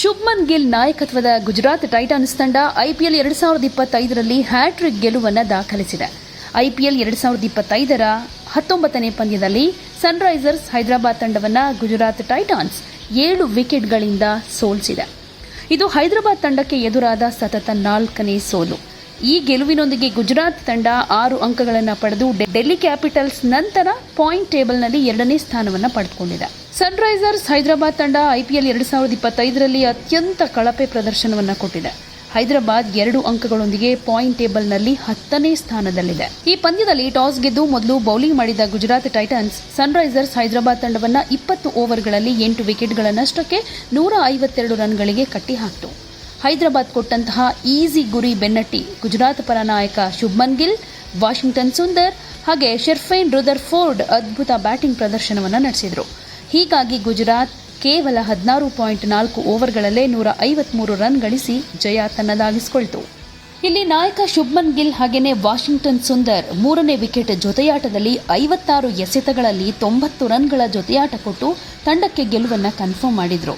ಶುಭ್ಮನ್ ಗಿಲ್ ನಾಯಕತ್ವದ ಗುಜರಾತ್ ಟೈಟಾನ್ಸ್ ತಂಡ ಐಪಿಎಲ್ ಎರಡು ಸಾವಿರದ ಇಪ್ಪತ್ತೈದರಲ್ಲಿ ಹ್ಯಾಟ್ರಿಕ್ ಗೆಲುವನ್ನು ದಾಖಲಿಸಿದೆ. ಐಪಿಎಲ್ ಎರಡು ಸಾವಿರದ ಇಪ್ಪತ್ತೈದರ ಹತ್ತೊಂಬತ್ತನೇ ಪಂದ್ಯದಲ್ಲಿ ಸನ್ರೈಸರ್ಸ್ ಹೈದರಾಬಾದ್ ತಂಡವನ್ನು ಗುಜರಾತ್ ಟೈಟಾನ್ಸ್ ಏಳು ವಿಕೆಟ್ಗಳಿಂದ ಸೋಲಿಸಿದೆ. ಇದು ಹೈದರಾಬಾದ್ ತಂಡಕ್ಕೆ ಎದುರಾದ ಸತತ ನಾಲ್ಕನೇ ಸೋಲು. ಈ ಗೆಲುವಿನೊಂದಿಗೆ ಗುಜರಾತ್ ತಂಡ ಆರು ಅಂಕಗಳನ್ನು ಪಡೆದು ಡೆಲ್ಲಿ ಕ್ಯಾಪಿಟಲ್ಸ್ ನಂತರ ಪಾಯಿಂಟ್ ಟೇಬಲ್ನಲ್ಲಿ ಎರಡನೇ ಸ್ಥಾನವನ್ನು ಪಡೆದುಕೊಂಡಿದೆ. ಸನ್ರೈಸರ್ಸ್ ಹೈದರಾಬಾದ್ ತಂಡ ಐಪಿಎಲ್ ಎರಡು ಸಾವಿರದ ಇಪ್ಪತ್ತೈದರಲ್ಲಿ ಅತ್ಯಂತ ಕಳಪೆ ಪ್ರದರ್ಶನವನ್ನು ಕೊಟ್ಟಿದೆ. ಹೈದರಾಬಾದ್ ಎರಡು ಅಂಕಗಳೊಂದಿಗೆ ಪಾಯಿಂಟ್ ಟೇಬಲ್ನಲ್ಲಿ ಹತ್ತನೇ ಸ್ಥಾನದಲ್ಲಿದೆ. ಈ ಪಂದ್ಯದಲ್ಲಿ ಟಾಸ್ ಗೆದ್ದು ಮೊದಲು ಬೌಲಿಂಗ್ ಮಾಡಿದ ಗುಜರಾತ್ ಟೈಟನ್ಸ್ ಸನ್ರೈಸರ್ಸ್ ಹೈದರಾಬಾದ್ ತಂಡವನ್ನು ಇಪ್ಪತ್ತು ಓವರ್ಗಳಲ್ಲಿ ಎಂಟು ವಿಕೆಟ್ಗಳ ನಷ್ಟಕ್ಕೆ ನೂರ ಐವತ್ತೆರಡು ರನ್ಗಳಿಗೆ ಕಟ್ಟಿಹಾಕಿತು. ಹೈದರಾಬಾದ್ ಕೊಟ್ಟಂತಹ ಈಸಿ ಗುರಿ ಬೆನ್ನಟ್ಟಿ ಗುಜರಾತ್ ಪರ ನಾಯಕ ಶುಭ್ಮನ್ ಗಿಲ್, ವಾಷಿಂಗ್ಟನ್ ಸುಂದರ್ ಹಾಗೆ ಶೆರ್ಫೈನ್ ರುದರ್ ಫೋರ್ಡ್ ಅದ್ಭುತ ಬ್ಯಾಟಿಂಗ್ ಪ್ರದರ್ಶನವನ್ನು ನಡೆಸಿದರು. ಹೀಗಾಗಿ ಗುಜರಾತ್ ಕೇವಲ ಹದಿನಾರು ಪಾಯಿಂಟ್ ನಾಲ್ಕು ಓವರ್ಗಳಲ್ಲೇ ನೂರ ಐವತ್ಮೂರು ರನ್ ಗಳಿಸಿ ಜಯ ತನ್ನದಾಗಿಸಿಕೊಳ್ತು. ಇಲ್ಲಿ ನಾಯಕ ಶುಭ್ಮನ್ ಗಿಲ್ ಹಾಗೆಯೇ ವಾಷಿಂಗ್ಟನ್ ಸುಂದರ್ ಮೂರನೇ ವಿಕೆಟ್ ಜೊತೆಯಾಟದಲ್ಲಿ ಐವತ್ತಾರು ಎಸೆತಗಳಲ್ಲಿ ತೊಂಬತ್ತು ರನ್ಗಳ ಜೊತೆಯಾಟ ಕೊಟ್ಟು ತಂಡಕ್ಕೆ ಗೆಲುವನ್ನು ಕನ್ಫರ್ಮ್ ಮಾಡಿದ್ರು.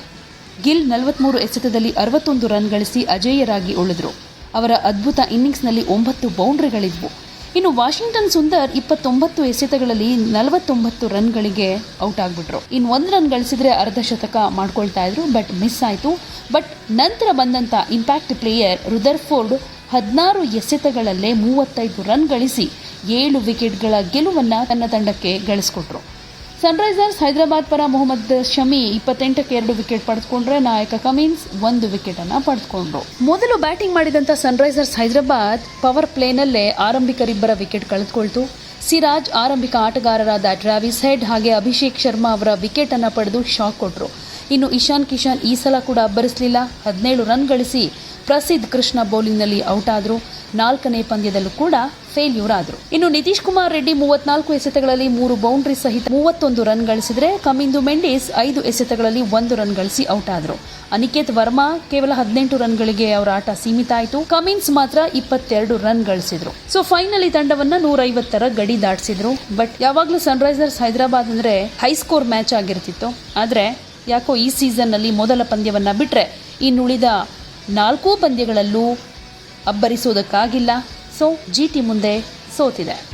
ಗಿಲ್ ನಲವತ್ಮೂರು ಎಸೆತದಲ್ಲಿ ಅರವತ್ತೊಂದು ರನ್ ಗಳಿಸಿ ಅಜೇಯರಾಗಿ ಉಳಿದ್ರು. ಅವರ ಅದ್ಭುತ ಇನ್ನಿಂಗ್ಸ್ನಲ್ಲಿ ಒಂಬತ್ತು ಬೌಂಡ್ರಿಗಳಿದ್ವು. ಇನ್ನು ವಾಷಿಂಗ್ಟನ್ ಸುಂದರ್ ಇಪ್ಪತ್ತೊಂಬತ್ತು ಎಸೆತಗಳಲ್ಲಿ ನಲವತ್ತೊಂಬತ್ತು ರನ್ಗಳಿಗೆ ಔಟ್ ಆಗಿಬಿಟ್ರು. ಇನ್ನು ಒಂದು ರನ್ ಗಳಿಸಿದ್ರೆ ಅರ್ಧ ಶತಕ ಮಾಡ್ಕೊಳ್ತಾ ಇದ್ರು, ಬಟ್ ಮಿಸ್ ಆಯಿತು. ಬಟ್ ನಂತರ ಬಂದಂಥ ಇಂಪ್ಯಾಕ್ಟ್ ಪ್ಲೇಯರ್ ರುದರ್ಫೋರ್ಡ್ ಹದಿನಾರು ಎಸೆತಗಳಲ್ಲೇ ಮೂವತ್ತೈದು ರನ್ ಗಳಿಸಿ ಏಳು ವಿಕೆಟ್ಗಳ ಗೆಲುವನ್ನು ತನ್ನ ತಂಡಕ್ಕೆ ಗಳಿಸ್ಕೊಟ್ರು. ಸನ್ರೈಸರ್ಸ್ ಹೈದರಾಬಾದ್ ಪರ ಮೊಹಮ್ಮದ್ ಶಮಿ ಇಪ್ಪತ್ತೆಂಟಕ್ಕೆ ಎರಡು ವಿಕೆಟ್ ಪಡೆದುಕೊಂಡ್ರೆ ನಾಯಕ ಕಮಿನ್ಸ್ ಒಂದು ವಿಕೆಟ್ ಅನ್ನ ಪಡೆದುಕೊಂಡ್ರು. ಮೊದಲು ಬ್ಯಾಟಿಂಗ್ ಮಾಡಿದಂತ ಸನ್ರೈಸರ್ಸ್ ಹೈದರಾಬಾದ್ ಪವರ್ ಪ್ಲೇನಲ್ಲೇ ಆರಂಭಿಕರಿಬ್ಬರ ವಿಕೆಟ್ ಕಳೆದುಕೊಳ್ತು. ಸಿರಾಜ್ ಆರಂಭಿಕ ಆಟಗಾರರಾದ ಟ್ರಾವಿಸ್ ಹೆಡ್ ಹಾಗೆ ಅಭಿಷೇಕ್ ಶರ್ಮಾ ಅವರ ವಿಕೆಟ್ ಅನ್ನ ಪಡೆದು ಶಾಕ್ ಕೊಟ್ರು. ಇನ್ನು ಇಶಾನ್ ಕಿಶನ್ ಈ ಸಲ ಕೂಡ ಅಬ್ಬರಿಸಲಿಲ್ಲ. ಹದಿನೇಳು ರನ್ ಗಳಿಸಿ ಪ್ರಸಿದ್ಧ ಕೃಷ್ಣ ಬೌಲಿಂಗ್ನಲ್ಲಿ ಔಟ್ ಆದ್ರು. ನಾಲ್ಕನೇ ಪಂದ್ಯದಲ್ಲೂ ಕೂಡ ಫೇಲ್ಯೂರ್ ಆದರು ಇನ್ನು ನಿತೀಶ್ ಕುಮಾರ್ ರೆಡ್ಡಿ ಮೂವತ್ನಾಲ್ಕು ಎಸೆತಗಳಲ್ಲಿ ಮೂರು ಬೌಂಡ್ರಿ ಸಹಿತ ಮೂವತ್ತೊಂದು ರನ್ ಗಳಿಸಿದರೆ ಕಮಿಂದು ಮೆಂಡಿಸ್ ಐದು ಎಸೆತಗಳಲ್ಲಿ ಒಂದು ರನ್ ಗಳಿಸಿ ಔಟ್ ಆದರು ಅನಿಕೇತ್ ವರ್ಮಾ ಕೇವಲ ಹದಿನೆಂಟು ರನ್ಗಳಿಗೆ ಅವರ ಆಟ ಸೀಮಿತ ಆಯಿತು. ಕಮಿನ್ಸ್ ಮಾತ್ರ ಇಪ್ಪತ್ತೆರಡು ರನ್ ಗಳಿಸಿದ್ರು. ಸೊ ಫೈನಲಿ ತಂಡವನ್ನ ನೂರೈವತ್ತರ ಗಡಿ ದಾಟಿಸಿದ್ರು. ಬಟ್ ಯಾವಾಗಲೂ ಸನ್ರೈಸರ್ಸ್ ಹೈದರಾಬಾದ್ ಅಂದ್ರೆ ಹೈಸ್ಕೋರ್ ಮ್ಯಾಚ್ ಆಗಿರ್ತಿತ್ತು. ಆದ್ರೆ ಯಾಕೋ ಈ ಸೀಸನ್ನಲ್ಲಿ ಮೊದಲ ಪಂದ್ಯವನ್ನ ಬಿಟ್ರೆ ಇನ್ನುಳಿದ ನಾಲ್ಕೂ ಪಂದ್ಯಗಳಲ್ಲೂ ಅಬ್ಬರಿಸೋದಕ್ಕಾಗಿಲ್ಲ ಸೊ ಜಿ ಮುಂದೆ ಸೋತಿದೆ.